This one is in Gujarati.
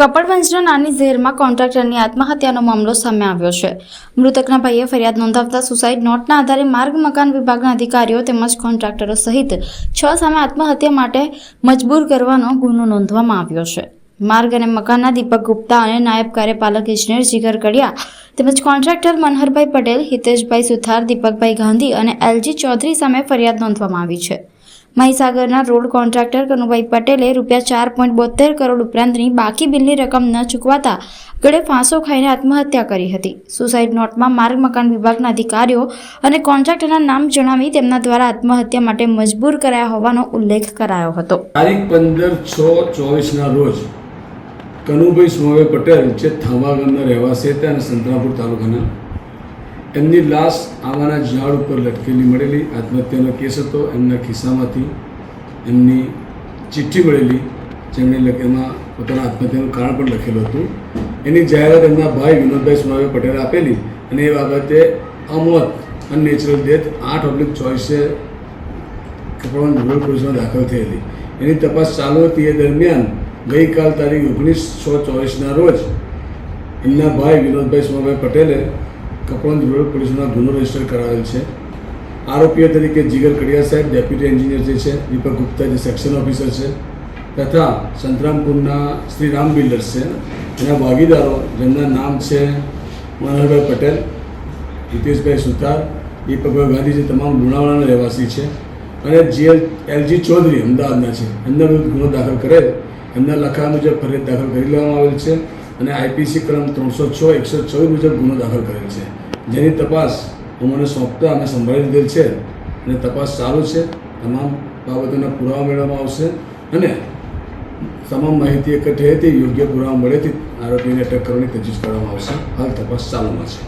કપડવંજના નાની ઝેરમાં કોન્ટ્રાક્ટરની આત્મહત્યાનો મામલો સામે આવ્યો છે. મૃતકના ભાઈએ ફરિયાદ નોંધાવતા સુસાઇડ નોટના આધારે માર્ગ, મકાન વિભાગના અધિકારીઓ તેમજ કોન્ટ્રાક્ટરો સહિત છ સામે આત્મહત્યા માટે મજબૂર કરવાનો ગુનો નોંધવામાં આવ્યો છે. માર્ગ અને મકાનના દીપક ગુપ્તા અને નાયબ કાર્યપાલક ઇજનેર જીગર કડિયા તેમજ કોન્ટ્રાક્ટર મનહરભાઈ પટેલ, હિતેશભાઈ સુથાર, દીપકભાઈ ગાંધી અને એલજી ચૌધરી સામે ફરિયાદ નોંધવામાં આવી છે. મહીસાગરના રોડ કોન્ટ્રાક્ટર કનુભાઈ પટેલે રૂપિયા ચાર પોઈન્ટ બોતેર કરોડ ઉપરાંતની બાકી બિલની રકમ ન ચૂકવાતા ગળે ફાંસો ખાઈને આત્મહત્યા કરી હતી. સુસાઇડ નોટમાં માર્ગ મકાન વિભાગના અધિકારીઓ અને કોન્ટ્રાક્ટરના નામ જણાવી તેમના દ્વારા આત્મહત્યા માટે મજબૂર કરાયા હોવાનો ઉલ્લેખ કરાયો હતો. તારીખ પંદર છ ચોવીસના રોજ કનુભાઈ સુમાભાઈ પટેલ, જે થાંભા ગામના રહેવાસી હતા અને સંતરાપુર તાલુકાના એમની લાશ આવાના ઝાડ ઉપર લટકેલી મળેલી, આત્મહત્યાનો કેસ હતો, એમના ખિસ્સામાંથી એમની ચિઠ્ઠી મળેલી જેમણે એમાં પોતાના આત્મહત્યાનું કારણ પણ લખેલું હતું. એની જાહેરાત એમના ભાઈ વિનોદભાઈ સુમાભાઈ પટેલે આપેલી અને એ બાબતે અમત અનનેચરલ ડેથ આઠ ઓબ્લિક ચોઈસે કપડવંજ રૂરલ પોલીસમાં દાખલ થયેલી. એની તપાસ ચાલુ હતી. એ દરમિયાન ગઈકાલ તારીખ ઓગણીસ છ ચોવીસના રોજ એમના ભાઈ વિનોદભાઈ સુમાભાઈ પટેલે કપડવંજ રૂરલ પોલીસમાં ગુનો રજિસ્ટર કરાવેલ છે. આરોપીઓ તરીકે જીગર કડિયા સાહેબ ડેપ્યુટી એન્જિનિયર જે છે, દીપક ગુપ્તા જે સેક્શન ઓફિસર છે, તથા સંતરામપુરના શ્રી રામ બિલ્ડર્સ છે. એના ભાગીદારો, જેમના નામ છે મનોહરભાઈ પટેલ, હિતેશભાઈ સુતાર દીપકભાઈ ગાંધી જે તમામ લુણાવાડાના રહેવાસી છે. અને જીએલ એલજી ચૌધરી અમદાવાદના છે. એમના વિરુદ્ધ ગુનો દાખલ કરેલ. એમના લખા મુજબ ફરિયાદ દાખલ કરી લેવામાં આવેલ છે. અને આઈપીસી ક્રમ ત્રણસો છ, એકસો ચોવીસ મુજબ ગુનો દાખલ કરેલ છે. જેની તપાસ અમને સોંપતા અમે સંભાળી લીધેલ છે અને તપાસ ચાલુ છે. તમામ બાબતોના પુરાવા મેળવવામાં આવશે અને તમામ માહિતી એકઠી હતી, યોગ્ય પુરાવા મળેથી આરોપીને અટક કરવાની તજવીજ કરવામાં આવશે. હાલ તપાસ ચાલુમાં છે.